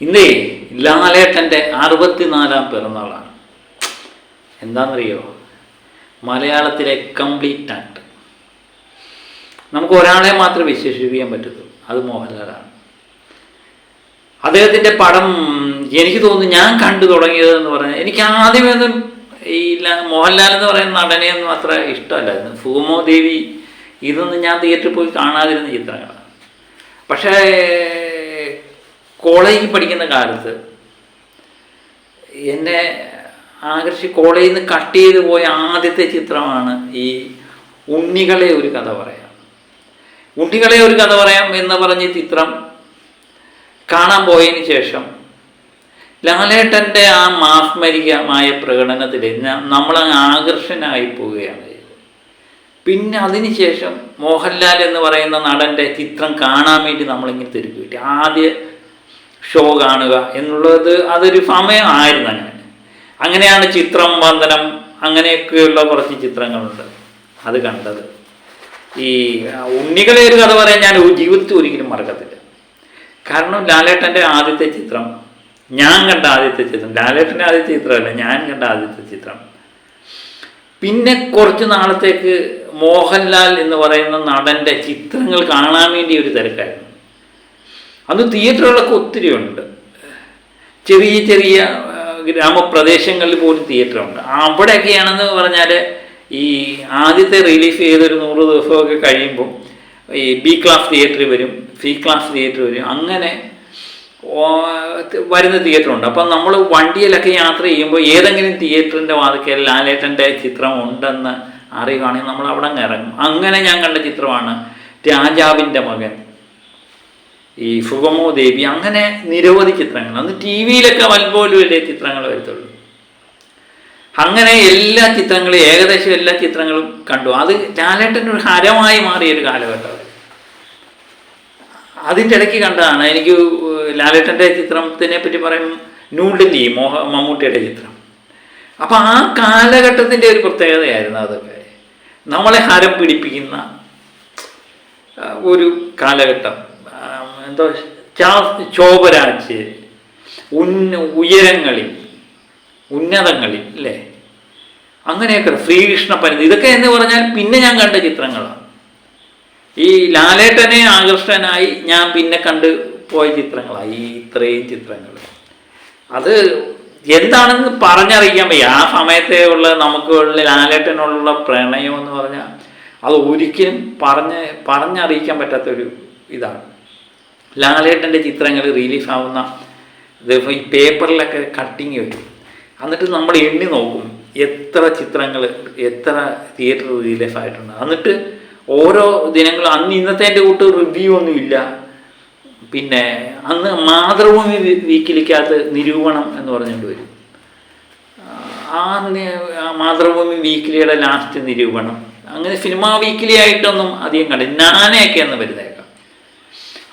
ഇന്നേ ലാലേട്ടന്റെ അറുപത്തിനാലാം പിറന്നാളാണ്. എന്താണെന്നറിയോ മലയാളത്തിലെ കംപ്ലീറ്റ് ആക്ട് നമുക്ക് ഒരാളെ മാത്രം വിശേഷിപ്പിക്കാൻ പറ്റുള്ളൂ അത് മോഹൻലാലാണ്. അദ്ദേഹത്തിന്റെ പടം എനിക്ക് തോന്നുന്നു ഞാൻ കണ്ടു തുടങ്ങിയത് എന്ന് പറഞ്ഞാൽ എനിക്ക് ആദ്യമൊന്നും ഈ മോഹൻലാൽ എന്ന് പറയുന്ന നടനെയൊന്നും അത്ര ഇഷ്ടമല്ലായിരുന്നു. ഭൂമോ ദേവി ഇതൊന്നും ഞാൻ തിയേറ്ററിൽ പോയി കാണാതിരുന്ന ചിത്രങ്ങളാണ്. പക്ഷേ കോളേജിൽ പഠിക്കുന്ന കാലത്ത് എന്നെ ആകർഷി കോളേജിൽ നിന്ന് കട്ട് ചെയ്ത് പോയ ആദ്യത്തെ ചിത്രമാണ് ഈ ഉണ്ണികളെ ഒരു കഥ പറയാം. ഉണ്ണികളെ ഒരു കഥ പറയാം എന്ന് പറഞ്ഞ ചിത്രം കാണാൻ പോയതിന് ശേഷം ലാലേട്ടന്റെ ആ മാസ്മരികമായ പ്രകടനത്തിൽ നമ്മൾ ആകർഷനായി പോവുകയാണ് ചെയ്തത്. പിന്നെ അതിനുശേഷം മോഹൻലാൽ എന്ന് പറയുന്ന നടന്റെ ചിത്രം കാണാൻ വേണ്ടി നമ്മളിങ്ങനെ തിരിച്ചു ആദ്യ ഷോ കാണുക എന്നുള്ളത് അതൊരു സമയമായിരുന്നു അങ്ങനെ. അങ്ങനെയാണ് ചിത്രം വന്ദനം അങ്ങനെയൊക്കെയുള്ള കുറച്ച് ചിത്രങ്ങളുണ്ട് അത് കണ്ടത്. ഈ ഉണ്ണികളെ ഒരു കഥ പറയാൻ ഞാൻ ജീവിതത്തിൽ ഒരിക്കലും മറക്കത്തില്ല. കാരണം ലാലേട്ടന്റെ ആദ്യത്തെ ചിത്രം ഞാൻ കണ്ട ആദ്യത്തെ ചിത്രം ലാലേട്ടന്റെ ആദ്യത്തെ ചിത്രമല്ല ഞാൻ കണ്ട ആദ്യത്തെ ചിത്രം. പിന്നെ കുറച്ച് നാളത്തേക്ക് മോഹൻലാൽ എന്ന് പറയുന്ന നടന്റെ ചിത്രങ്ങൾ കാണാൻ വേണ്ടി ഒരു തിരക്കായിരുന്നു. അന്ന് തിയേറ്ററുകളൊക്കെ ഒത്തിരി ഉണ്ട്. ചെറിയ ചെറിയ ഗ്രാമപ്രദേശങ്ങളിൽ പോലും തിയേറ്റർ ഉണ്ട് അവിടെയൊക്കെയാണെന്ന് പറഞ്ഞാൽ ഈ ആദ്യത്തെ റിലീഫ് ചെയ്തൊരു നൂറ് ദിവസമൊക്കെ കഴിയുമ്പോൾ ഈ ബി ക്ലാസ് തിയേറ്റർ വരും സി ക്ലാസ് തിയേറ്റർ വരും. അങ്ങനെ വരുന്ന തിയേറ്റർ ഉണ്ട് അപ്പം നമ്മൾ വണ്ടിയിലൊക്കെ യാത്ര ചെയ്യുമ്പോൾ ഏതെങ്കിലും തിയേറ്ററിന്റെ വാതിക്കൽ ലാലേട്ടന്റെ ചിത്രം ഉണ്ടെന്ന് അറിയുകയാണെങ്കിൽ നമ്മൾ അവിടെ ഇറങ്ങും. അങ്ങനെ ഞാൻ കണ്ട ചിത്രമാണ് രാജാവിന്റെ മകൻ. ഈ ശുഭമോ ദേവി അങ്ങനെ നിരവധി ചിത്രങ്ങൾ. അന്ന് ടി വിയിലൊക്കെ വൽപോലും അല്ലേ ചിത്രങ്ങൾ വരത്തുള്ളൂ. അങ്ങനെ എല്ലാ ചിത്രങ്ങളും ഏകദേശം എല്ലാ ചിത്രങ്ങളും കണ്ടു. അത് ലാലേട്ടന്റെ ഒരു ഹരമായി മാറിയ ഒരു കാലഘട്ടം. അതിന്റെ ഇടയ്ക്ക് കണ്ടതാണ് എനിക്ക് ലാലേട്ടന്റെ ചിത്രത്തിനെ പറ്റി പറയും ന്യൂഡൽഹി മോഹ മമ്മൂട്ടിയുടെ ചിത്രം. അപ്പോൾ ആ കാലഘട്ടത്തിന്റെ ഒരു പ്രത്യേകതയായിരുന്നു അതൊക്കെ. നമ്മളെ ഹരം പിടിപ്പിക്കുന്ന ഒരു കാലഘട്ടം. എന്തോ ചാ- ശോഭരാജ് ഉന്ന ഉയരങ്ങളിൽ ഉന്നതങ്ങളിൽ അല്ലേ? അങ്ങനെയൊക്കെ ശ്രീകൃഷ്ണ പരിധി. ഇതൊക്കെ എന്ന് പറഞ്ഞാൽ പിന്നെ ഞാൻ കണ്ട ചിത്രങ്ങളാണ് ഈ ലാലേട്ടനെ ആകൃഷ്ടനായി ഞാൻ പിന്നെ കണ്ട് പോയ ചിത്രങ്ങളാണ് ഈ ഇത്രയും ചിത്രങ്ങൾ. അത് എന്താണെന്ന് പറഞ്ഞറിയിക്കാൻ വയ്യ. ആ സമയത്തെ ഉള്ള നമുക്ക് ഉള്ള ലാലേട്ടനുള്ള പ്രണയം എന്ന് പറഞ്ഞാൽ അത് ഒരിക്കലും പറഞ്ഞ് പറഞ്ഞറിയിക്കാൻ പറ്റാത്തൊരു ഇതാണ്. ലാലേട്ടന്റെ ചിത്രങ്ങൾ റിലീഫ് ആവുന്ന ഈ പേപ്പറിലൊക്കെ കട്ടിങ് വരും. എന്നിട്ട് നമ്മൾ എണ്ണി നോക്കും എത്ര ചിത്രങ്ങൾ എത്ര തിയേറ്റർ റിലീഫ് ആയിട്ടുണ്ട് എന്നിട്ട് ഓരോ ദിനങ്ങളും അന്ന് ഇന്നത്തെ എന്റെ കൂട്ട് റിവ്യൂ ഒന്നുമില്ല പിന്നെ അന്ന് മാതൃഭൂമി വീക്കിലിക്കകത്ത് നിരൂപണം എന്ന് പറഞ്ഞുകൊണ്ട് വരും. ആ മാതൃഭൂമി വീക്കിലിയുടെ ലാസ്റ്റ് നിരൂപണം. അങ്ങനെ സിനിമാ വീക്കിലി ആയിട്ടൊന്നും അധികം കണ്ടില്ല. നാനയൊക്കെ എന്ന് വരുന്നേക്കാം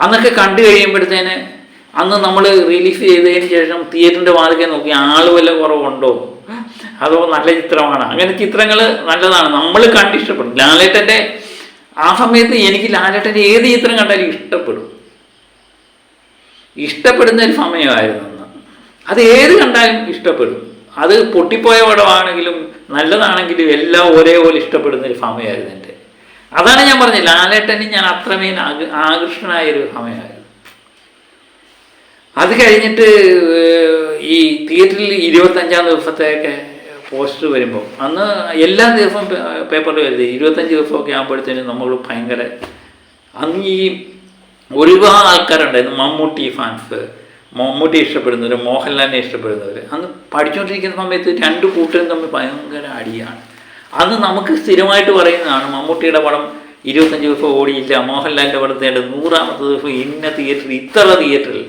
അന്നൊക്കെ കണ്ടു കഴിയുമ്പോഴത്തേന് അന്ന് നമ്മൾ റിലീഫ് ചെയ്തതിന് ശേഷം തിയേറ്ററിന്റെ വാതിക്കെ നോക്കി ആൾ വല്ല കുറവുണ്ടോ? അതോ നല്ല ചിത്രമാണ്? അങ്ങനെ ചിത്രങ്ങൾ നല്ലതാണ്. നമ്മൾ കണ്ട് ഇഷ്ടപ്പെടും. ലാലേട്ടന്റെ ആ സമയത്ത് എനിക്ക് ലാലേട്ടന്റെ ഏത് ചിത്രം കണ്ടാലും ഇഷ്ടപ്പെടും. ഇഷ്ടപ്പെടുന്ന ഒരു സമയമായിരുന്നു അന്ന്. അത് ഏത് കണ്ടാലും ഇഷ്ടപ്പെടും. അത് പൊട്ടിപ്പോയ പടമാണെങ്കിലും നല്ലതാണെങ്കിലും എല്ലാം ഒരേപോലെ ഇഷ്ടപ്പെടുന്ന ഒരു സമയമായിരുന്നു അതാണ് ഞാൻ പറഞ്ഞത്. ലാലേട്ടന് ഞാൻ അത്രമേൽ ആക- ആകൃഷ്ടനായ ഒരു സമയമായിരുന്നു. അത് കഴിഞ്ഞിട്ട് ഈ തിയേറ്ററിൽ ഇരുപത്തഞ്ചാം ദിവസത്തെയൊക്കെ പോസ്റ്റർ വരുമ്പോൾ അന്ന് എല്ലാ ദിവസവും പേപ്പറിൽ വരുന്നത് ഇരുപത്തഞ്ച് ദിവസമൊക്കെ ആകുമ്പോഴത്തേനും നമ്മൾ ഭയങ്കര അന്ന് ഈ ഒരുപാട് ആൾക്കാരുണ്ടായിരുന്നു. മമ്മൂട്ടി ഫാൻസ് മമ്മൂട്ടി ഇഷ്ടപ്പെടുന്നവർ മോഹൻലാലിനെ ഇഷ്ടപ്പെടുന്നവർ അന്ന് പഠിച്ചുകൊണ്ടിരിക്കുന്ന സമയത്ത് രണ്ട് കൂട്ടരും തമ്മിൽ ഭയങ്കര അടിയാണ്. അന്ന് നമുക്ക് സ്ഥിരമായിട്ട് പറയുന്നതാണ് മമ്മൂട്ടിയുടെ പടം ഇരുപത്തഞ്ച് ദിവസം ഓടിയില്ല മോഹൻലാലിന്റെ പടത്തേണ്ട നൂറാമത്തെ ദിവസം ഇന്ന തിയേറ്ററിൽ ഇത്ര തിയേറ്ററിൽ.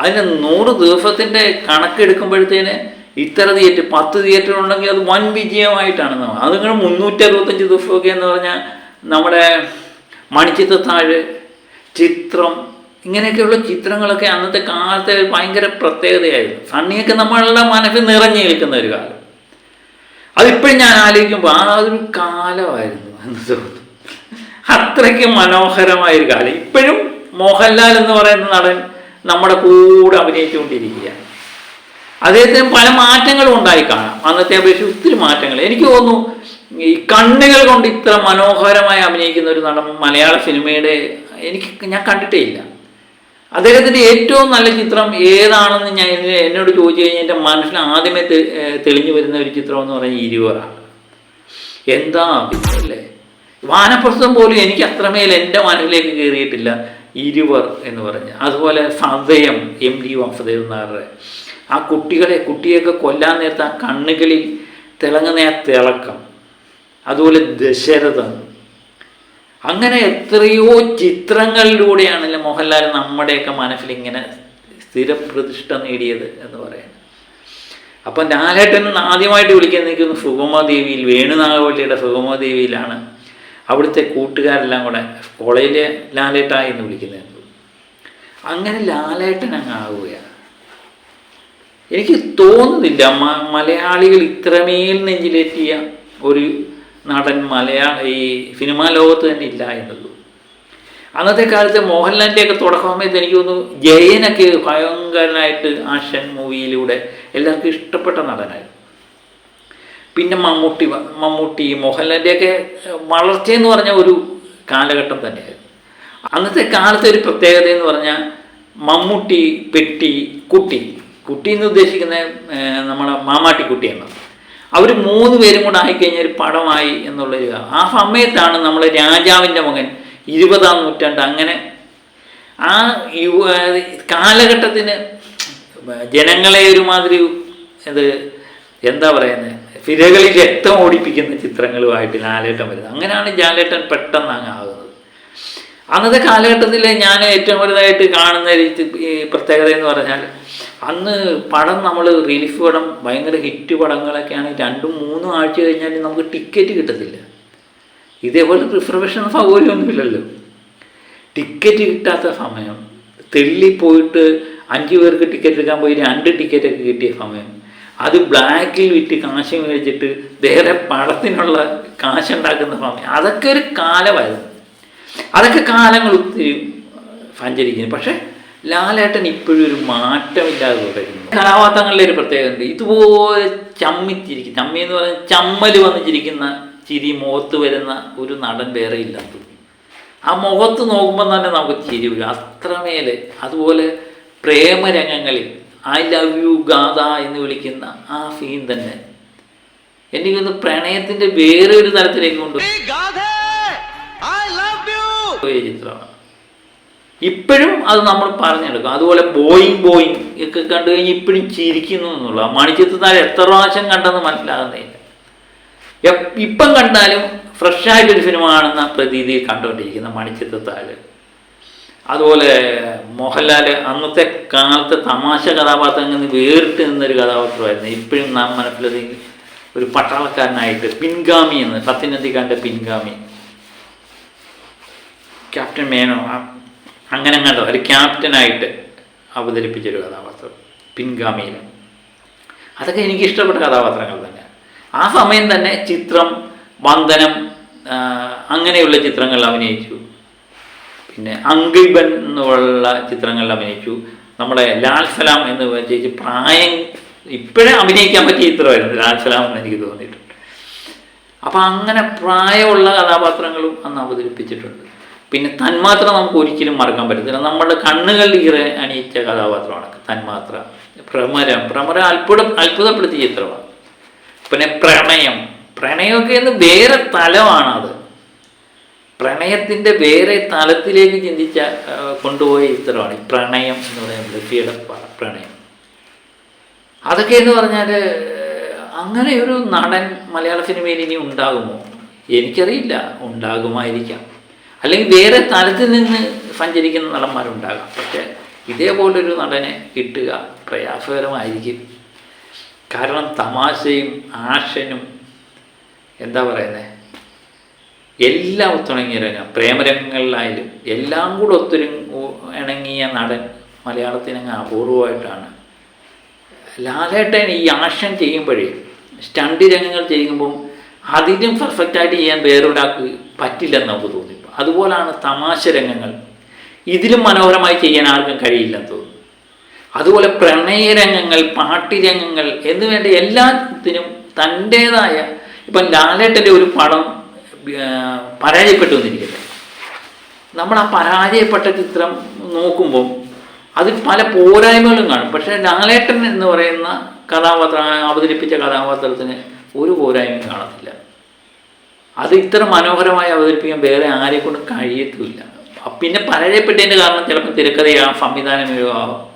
അതിന് നൂറ് ദിവസത്തിന്റെ കണക്കെടുക്കുമ്പോഴത്തേന് ഇത്ര തിയേറ്റർ പത്ത് തിയേറ്റർ ഉണ്ടെങ്കിൽ അത് വൻ വിജയമായിട്ടാണ് നമ്മൾ നിങ്ങൾ മുന്നൂറ്റി അറുപത്തഞ്ച് ദിവസമൊക്കെ എന്ന് പറഞ്ഞാൽ നമ്മുടെ മണിച്ചിത്രത്താഴ് ചിത്രം ഇങ്ങനെയൊക്കെയുള്ള ചിത്രങ്ങളൊക്കെ അന്നത്തെ കാലത്തെ ഭയങ്കര പ്രത്യേകതയായിരുന്നു. സണ്ണിയൊക്കെ നമ്മളുടെ മനസ്സിൽ നിറഞ്ഞു നിൽക്കുന്ന ഒരു കാലം. അതിപ്പോഴും ഞാൻ ആലോചിക്കുമ്പോൾ ആ അതൊരു കാലമായിരുന്നു എന്ന് തോന്നുന്നു. അത്രയ്ക്ക് മനോഹരമായൊരു കാലം. ഇപ്പോഴും മോഹൻലാൽ എന്ന് പറയുന്ന നടൻ നമ്മുടെ കൂടെ അഭിനയിച്ചുകൊണ്ടിരിക്കുകയാണ്. അദ്ദേഹത്തിന് പല മാറ്റങ്ങളും ഉണ്ടായി കാണാം. അന്നത്തെ അപേക്ഷിച്ച് ഒത്തിരി മാറ്റങ്ങൾ. എനിക്ക് തോന്നുന്നു ഈ കണ്ണുകൾ കൊണ്ട് ഇത്ര മനോഹരമായി അഭിനയിക്കുന്ന ഒരു നടൻ മലയാള സിനിമയുടെ എനിക്ക് ഞാൻ കണ്ടിട്ടേ ഇല്ല. അദ്ദേഹത്തിന്റെ ഏറ്റവും നല്ല ചിത്രം ഏതാണെന്ന് ഞാൻ എന്നോട് ചോദിച്ചു കഴിഞ്ഞാൽ എന്റെ മനസ്സിന് ആദ്യമേ തെളിഞ്ഞു വരുന്ന ഒരു ചിത്രം എന്ന് പറഞ്ഞാൽ ഇരുവറാണ്. എന്താ അല്ലേ? വാനപ്രസ്ഥം പോലും എനിക്ക് അത്രമേൽ എന്റെ മനസ്സിലേക്ക് കയറിയിട്ടില്ല. ഇരുവർ എന്ന് പറഞ്ഞ്. അതുപോലെ സദയം എം ഡി വംസദേവ് നായരുടെ. ആ കുട്ടികളെ കുട്ടിയൊക്കെ കൊല്ലാൻ നേരത്തെ ആ കണ്ണുകളിൽ തിളങ്ങുന്ന ആ തിളക്കം. അതുപോലെ ദശരഥൻ. അങ്ങനെ എത്രയോ ചിത്രങ്ങളിലൂടെയാണല്ലോ മോഹൻലാൽ നമ്മുടെയൊക്കെ മനസ്സിൽ ഇങ്ങനെ സ്ഥിരപ്രതിഷ്ഠ നേടിയത് എന്ന് പറയുന്നത്. അപ്പം ലാലേട്ടൻ ആദ്യമായിട്ട് വിളിക്കാൻ നിൽക്കുന്ന സുഗമദേവിയിൽ വേണുനാഗവള്ളിയുടെ സുഗമദേവിയിലാണ് അവിടുത്തെ കൂട്ടുകാരെല്ലാം കൂടെ കോളേജിലെ ലാലേട്ട എന്ന് വിളിക്കുന്നത്. അങ്ങനെ ലാലേട്ടൻ അങ്ങ് എനിക്ക് തോന്നുന്നില്ല മലയാളികൾ ഇത്രമേൽ നെഞ്ചിലേറ്റിയ ഒരു നടൻ മലയാള ഈ സിനിമാ ലോകത്ത് തന്നെ ഇല്ല എന്നുള്ളൂ. അന്നത്തെ കാലത്ത് മോഹൻലാലിന്റെയൊക്കെ തുടക്കം സമയത്ത് എനിക്ക് തോന്നുന്നു ജയനൊക്കെ ഭയങ്കരനായിട്ട് ആഷൻ മൂവിയിലൂടെ എല്ലാവർക്കും ഇഷ്ടപ്പെട്ട നടനായിരുന്നു. പിന്നെ മമ്മൂട്ടി മമ്മൂട്ടി മോഹൻലാലിന്റെയൊക്കെ വളർച്ചയെന്ന് പറഞ്ഞ ഒരു കാലഘട്ടം തന്നെയായിരുന്നു. അന്നത്തെ കാലത്തെ ഒരു പ്രത്യേകത എന്ന് പറഞ്ഞാൽ മമ്മൂട്ടി പെട്ടി കുട്ടി. കുട്ടി എന്ന് ഉദ്ദേശിക്കുന്ന നമ്മുടെ മാമാട്ടിക്കുട്ടിയാണ് അവർ മൂന്ന് പേരും കൂടെ ആയിക്കഴിഞ്ഞാൽ ഒരു പടമായി എന്നുള്ളൊരു ആ സമയത്താണ് നമ്മൾ രാജാവിന്റെ മകൻ ഇരുപതാം നൂറ്റാണ്ട് അങ്ങനെ ആ കാലഘട്ടത്തിന് ജനങ്ങളെ ഒരുമാതിരി ഇത് എന്താ പറയുന്നത് ഫിരകളിൽ രക്തം ഓടിപ്പിക്കുന്ന ചിത്രങ്ങളുമായിട്ട് ലാലേട്ടൻ വരുന്നത്. അങ്ങനെയാണ് ജാലേട്ടൻ പെട്ടെന്ന് അങ്ങ് ആകുന്നത്. അന്നത്തെ കാലഘട്ടത്തിൽ ഞാൻ ഏറ്റവും വലുതായിട്ട് കാണുന്ന രീതി ഈ പ്രത്യേകത എന്ന് പറഞ്ഞാൽ അന്ന് പടം നമ്മൾ റിലീഫ് പടം ഭയങ്കര ഹിറ്റ് പടങ്ങളൊക്കെയാണ്. രണ്ടും മൂന്നും ആഴ്ച കഴിഞ്ഞാൽ നമുക്ക് ടിക്കറ്റ് കിട്ടത്തില്ല. ഇതേപോലെ റിസർവേഷൻ സൗകര്യമൊന്നുമില്ലല്ലോ. ടിക്കറ്റ് കിട്ടാത്ത സമയം തെള്ളി പോയിട്ട് അഞ്ച് പേർക്ക് ടിക്കറ്റ് എടുക്കാൻ പോയി രണ്ട് ടിക്കറ്റൊക്കെ കിട്ടിയ സമയം അത് ബ്ലാക്കിൽ വിറ്റ് കാശ് മേടിച്ചിട്ട് വേറെ പടത്തിനുള്ള കാശുണ്ടാക്കുന്ന സമയം അതൊക്കെ ഒരു കാലമായിരുന്നു. അതൊക്കെ കാലങ്ങൾ ഒത്തിരി സഞ്ചരിക്കുന്നു. പക്ഷേ ലാലേട്ടൻ ഇപ്പോഴും ഒരു മാറ്റമില്ലാതെ തുടരുന്നു. കഥാപാത്രങ്ങളിലെ ഒരു പ്രത്യേകത ഉണ്ട് ഇതുപോലെ ചമ്മിച്ചിരിക്കും. ചമ്മി എന്ന് പറഞ്ഞാൽ ചമ്മൽ വന്നിച്ചിരിക്കുന്ന ചിരി മുഖത്ത് വരുന്ന ഒരു നടൻ വേറെ ഇല്ലാത്ത ആ മുഖത്ത് നോക്കുമ്പോൾ തന്നെ നമുക്ക് ചിരി വരും. അത്രമേൽ അതുപോലെ പ്രേമരംഗങ്ങളിൽ ഐ ലവ് യു ഗാഥ എന്ന് വിളിക്കുന്ന ആ സീൻ തന്നെ എനിക്കൊന്ന് പ്രണയത്തിന്റെ വേറെ ഒരു തലത്തിലേക്ക് കൊണ്ടുപോകും ചിത്രമാണ്. ഇപ്പോഴും അത് നമ്മൾ പറഞ്ഞെടുക്കും. അതുപോലെ ബോയിങ് ബോയിങ് ഒക്കെ കണ്ടു കഴിഞ്ഞ് ഇപ്പോഴും ചിരിക്കുന്നു എന്നുള്ള മണിച്ചിത്രത്താഴ് എത്ര പ്രാവശ്യം കണ്ടെന്ന് മനസ്സിലാകുന്നില്ല. ഇപ്പം കണ്ടാലും ഫ്രഷ് ആയിട്ടൊരു സിനിമ ആണെന്ന പ്രതീതിയിൽ കണ്ടുകൊണ്ടിരിക്കുന്ന മണിച്ചിത്രത്താൽ അതുപോലെ മോഹൻലാൽ അന്നത്തെ കാലത്തെ തമാശ കഥാപാത്രങ്ങളിൽ നിന്ന് വേറിട്ട് നിന്നൊരു കഥാപാത്രമായിരുന്നു. ഇപ്പോഴും നാം മനസ്സിലത് ഒരു പട്ടാളക്കാരനായിട്ട് പിൻഗാമി എന്ന് സത്യനന്ദിക്കാന്റെ പിൻഗാമി. ക്യാപ്റ്റൻ മേനോ അങ്ങനെ കണ്ടോ ഒരു ക്യാപ്റ്റനായിട്ട് അവതരിപ്പിച്ചൊരു കഥാപാത്രം പിൻഗാമിയിൽ അതൊക്കെ എനിക്ക് ഇഷ്ടപ്പെട്ട കഥാപാത്രങ്ങൾ തന്നെ. ആ സമയം തന്നെ ചിത്രം വന്ദനം അങ്ങനെയുള്ള ചിത്രങ്ങൾ അഭിനയിച്ചു. പിന്നെ അങ്കിൾബൻ എന്നുള്ള ചിത്രങ്ങളിൽ അഭിനയിച്ചു. നമ്മുടെ ലാൽ സലാം എന്ന് വെച്ച് പ്രായം ഇപ്പോഴേ അഭിനയിക്കാൻ പറ്റിയ ചിത്രമായിരുന്നു ലാൽ സലാം എന്ന് എനിക്ക് തോന്നിയിട്ടുണ്ട്. അപ്പം അങ്ങനെ പ്രായമുള്ള കഥാപാത്രങ്ങളും അന്ന് അവതരിപ്പിച്ചിട്ടുണ്ട്. പിന്നെ തന്മാത്ര നമുക്ക് ഒരിക്കലും മറക്കാൻ പറ്റത്തില്ല. നമ്മുടെ കണ്ണുകളിൽ ഈറെ അണിയിച്ച കഥാപാത്രമാണ് തന്മാത്ര. ഭ്രമരം. ഭ്രമരം അത്ഭുത അത്ഭുതപ്പെടുത്തിയ ചിത്രമാണ്. പിന്നെ പ്രണയം. പ്രണയമൊക്കെ എന്ന് വേറെ തലമാണ് അത് പ്രണയത്തിന്റെ വേറെ തലത്തിലേക്ക് ചിന്തിച്ച കൊണ്ടുപോയ ചിത്രമാണ് ഈ പ്രണയം എന്ന് പറയുന്നത് ലഫിയുടെ പ്രണയം. അതൊക്കെ എന്ന് പറഞ്ഞാൽ അങ്ങനെ ഒരു നടൻ മലയാള സിനിമയിൽ ഇനി ഉണ്ടാകുമോ? എനിക്കറിയില്ല. ഉണ്ടാകുമായിരിക്കാം. അല്ലെങ്കിൽ വേറെ തലത്തിൽ നിന്ന് സഞ്ചരിക്കുന്ന നടന്മാരുണ്ടാകാം. പക്ഷേ ഇതേപോലൊരു നടനെ കിട്ടുക പ്രയാസകരമായിരിക്കും. കാരണം തമാശയും ആക്ഷനും എന്താ പറയുന്നത് എല്ലാം ഒത്തിണങ്ങിയ രംഗം പ്രേമരംഗങ്ങളിലായാലും എല്ലാം കൂടെ ഒത്തൊരു ഇണങ്ങിയ നടൻ മലയാളത്തിനങ്ങ് അപൂർവമായിട്ടാണ്. ലാലേട്ടൻ ഈ ആക്ഷൻ ചെയ്യുമ്പോഴേ സ്റ്റണ്ട് രംഗങ്ങൾ ചെയ്യുമ്പം അതിലും പെർഫെക്റ്റായിട്ട് ചെയ്യാൻ വേറൊരാൾക്ക് പറ്റില്ലെന്ന് നമുക്ക് തോന്നി. അതുപോലാണ് തമാശ രംഗങ്ങൾ. ഇതിലും മനോഹരമായി ചെയ്യാൻ ആർക്കും കഴിയില്ലെന്ന് തോന്നുന്നു. അതുപോലെ പ്രണയരംഗങ്ങൾ പാട്ടിരംഗങ്ങൾ എന്ന് എന്നുവേണ്ട എല്ലാത്തിനും തന്റേതായ ഇപ്പം ലാലേട്ടന്റെ ഒരു പടം പരാജയപ്പെട്ടു എന്നിരിക്കട്ടെ നമ്മൾ ആ പരാജയപ്പെട്ട ചിത്രം നോക്കുമ്പോൾ അതിൽ പല പോരായ്മകളും കാണും. പക്ഷേ ലാലേട്ടൻ എന്ന് പറയുന്ന കഥാപാത്ര അവതരിപ്പിച്ച കഥാപാത്രത്തിന് ഒരു പോരായ്മയും കാണത്തില്ല. അത് ഇത്ര മനോഹരമായി അവതരിപ്പിക്കാൻ വേറെ ആരെ കൊണ്ട് കഴിയത്തുമില്ല. പിന്നെ പരാജയപ്പെട്ടതിന്റെ കാരണം ചിലപ്പോൾ തിരക്കഥയാ സംവിധാനം ആവാം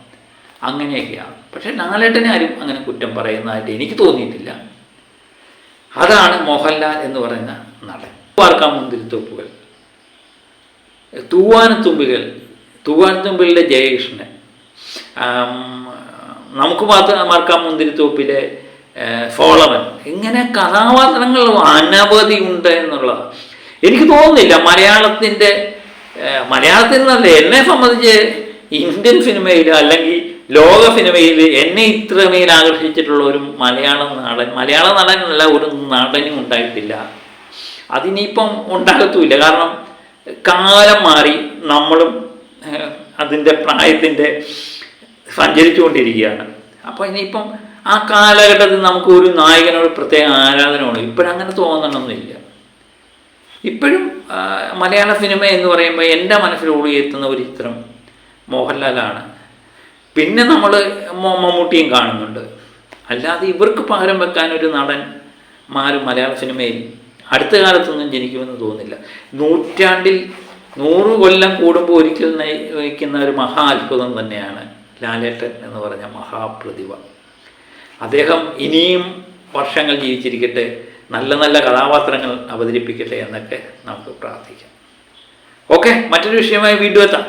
അങ്ങനെയൊക്കെയാണ്. പക്ഷേ നാലേട്ടനെ ആരും അങ്ങനെ കുറ്റം പറയുന്നതായിട്ട് എനിക്ക് തോന്നിയിട്ടില്ല. അതാണ് മോഹൻലാൽ എന്ന് പറയുന്ന നടൻ. പാർക്കാൻ മുന്തിരിത്തോപ്പുകൾ തൂവാനത്തുമ്പികൾ. തൂവാനത്തുമ്പിലെ ജയകൃഷ്ണൻ. നമുക്ക് മാത്രം മാർക്കാൻ മുന്തിരിത്തോപ്പിലെ ഫോളവൻ ഇങ്ങനെ കഥാപാത്രങ്ങൾ അനവധി ഉണ്ട് എന്നുള്ളതാണ്. എനിക്ക് തോന്നുന്നില്ല മലയാളത്തിന്റെ മലയാളത്തിൽ നിന്നല്ല എന്നെ സംബന്ധിച്ച് ഇന്ത്യൻ സിനിമയിൽ അല്ലെങ്കിൽ ലോക സിനിമയിൽ എന്നെ ഇത്രമേൽ ആകർഷിച്ചിട്ടുള്ള ഒരു മലയാള നടൻ മലയാള നടനല്ല ഒരു നടനും ഉണ്ടായിട്ടില്ല. അതിനിപ്പം ഉണ്ടാകത്തുമില്ല. കാരണം കാലം മാറി നമ്മളും അതിന്റെ പ്രായത്തിന്റെ സഞ്ചരിച്ചുകൊണ്ടിരിക്കുകയാണ്. അപ്പോൾ ഇനിയിപ്പം ആ കാലഘട്ടത്തിൽ നമുക്ക് ഒരു നായകനോട് പ്രത്യേക ആരാധനമാണ് ഇപ്പോഴങ്ങനെ തോന്നണമെന്നില്ല ഇപ്പോഴും മലയാള സിനിമ എന്ന് പറയുമ്പോൾ എന്റെ മനസ്സിൽ ഓടിയെത്തുന്ന ഒരു ചിത്രം മോഹൻലാലാണ്. പിന്നെ നമ്മൾ മമ്മൂട്ടിയും കാണുന്നുണ്ട്. അല്ലാതെ ഇവർക്ക് പകരം വെക്കാൻ ഒരു നടൻ മാരും മലയാള സിനിമയിൽ അടുത്ത കാലത്തൊന്നും ജനിക്കുമെന്ന് തോന്നുന്നില്ല. നൂറ്റാണ്ടിൽ നൂറ് കൊല്ലം കൂടുമ്പോൾ ഒരിക്കൽ നയിക്കുന്ന ഒരു മഹാ അത്ഭുതം തന്നെയാണ് ലാലേട്ടൻ എന്ന് പറഞ്ഞ മഹാപ്രതിഭ. അദ്ദേഹം ഇനിയും വർഷങ്ങൾ ജീവിച്ചിരിക്കട്ടെ നല്ല നല്ല കഥാപാത്രങ്ങൾ അവതരിപ്പിക്കട്ടെ എന്നൊക്കെ നമുക്ക് പ്രാർത്ഥിക്കാം. ഓക്കെ മറ്റൊരു വിഷയമായി വീണ്ടും എത്താം.